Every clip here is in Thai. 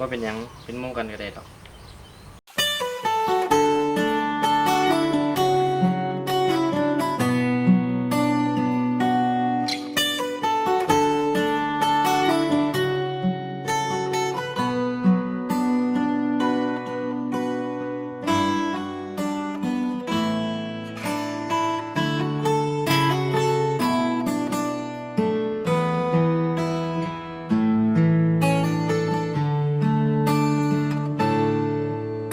ว่าเป็นหยังเป็นหมู่กันก็ได้ดอก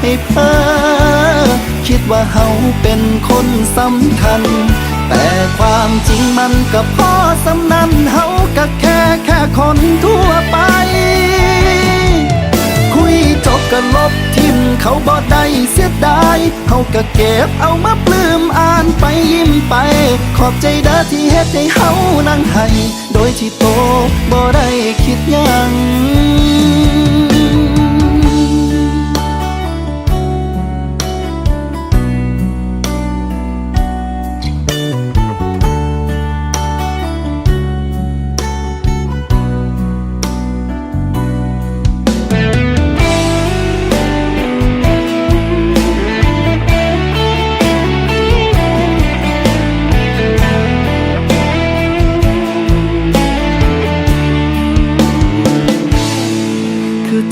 ให้เพ้อคิดว่าเฮาเป็นคนสำคัญ แต่ความจริงมันก็พอสำนันเฮาก็แค่แค่คนทั่วไป คุยจบก็ลบทิมเขาบ่ได้เสียดายเฮาก็เก็บเอามาปลื้มอ่านไปยิ้มไป ขอบใจเด้อที่เฮ็ดให้เฮานั่งให้โดยที่โตบ่ได้คิดยัง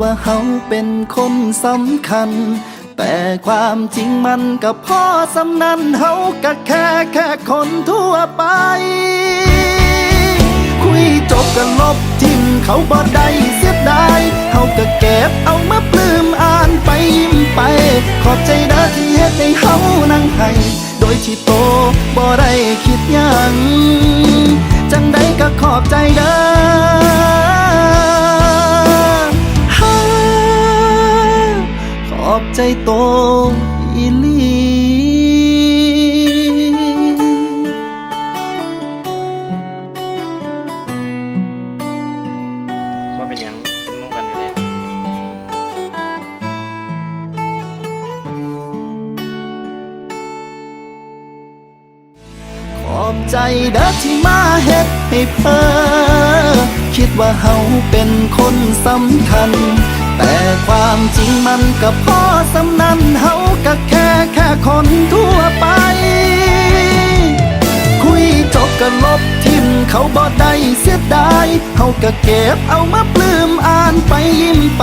ว่าเฮาเป็นคนสำคัญ แต่ความจริงมันก็พอสำนันเฮาก็แค่แค่คนทั่วไป คุยจบกันลบทิมเขาบ่ได้เสียดายเฮาก็เก็บเอามาปลื้มอ่านไปยิ้มไป ขอบใจเด้อที่เฮ็ดให้เฮานั่งให้โดยที่โตบ่ได้คิดยังจังใดก็ขอบใจเด้อ โตอีหลีว่าเป็นหยังเป็นหมู่กันก็ได้ดอกขอบใจเด้อที่มาเฮ็ดให้เพ้อคิดว่าเฮาเป็นคนสำคัญ แต่ความจริงมันก็พอสำนันเฮาก็แค่แค่คนทั่วไป คุยจบก็ลบทิมเขาบ่ได้เสียดายเฮาก็เก็บเอามาปลื้มอ่านไปยิ้มไป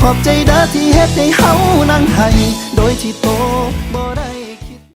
ขอบใจเด้อที่เฮ็ดให้เฮานั่งให้โดยที่โต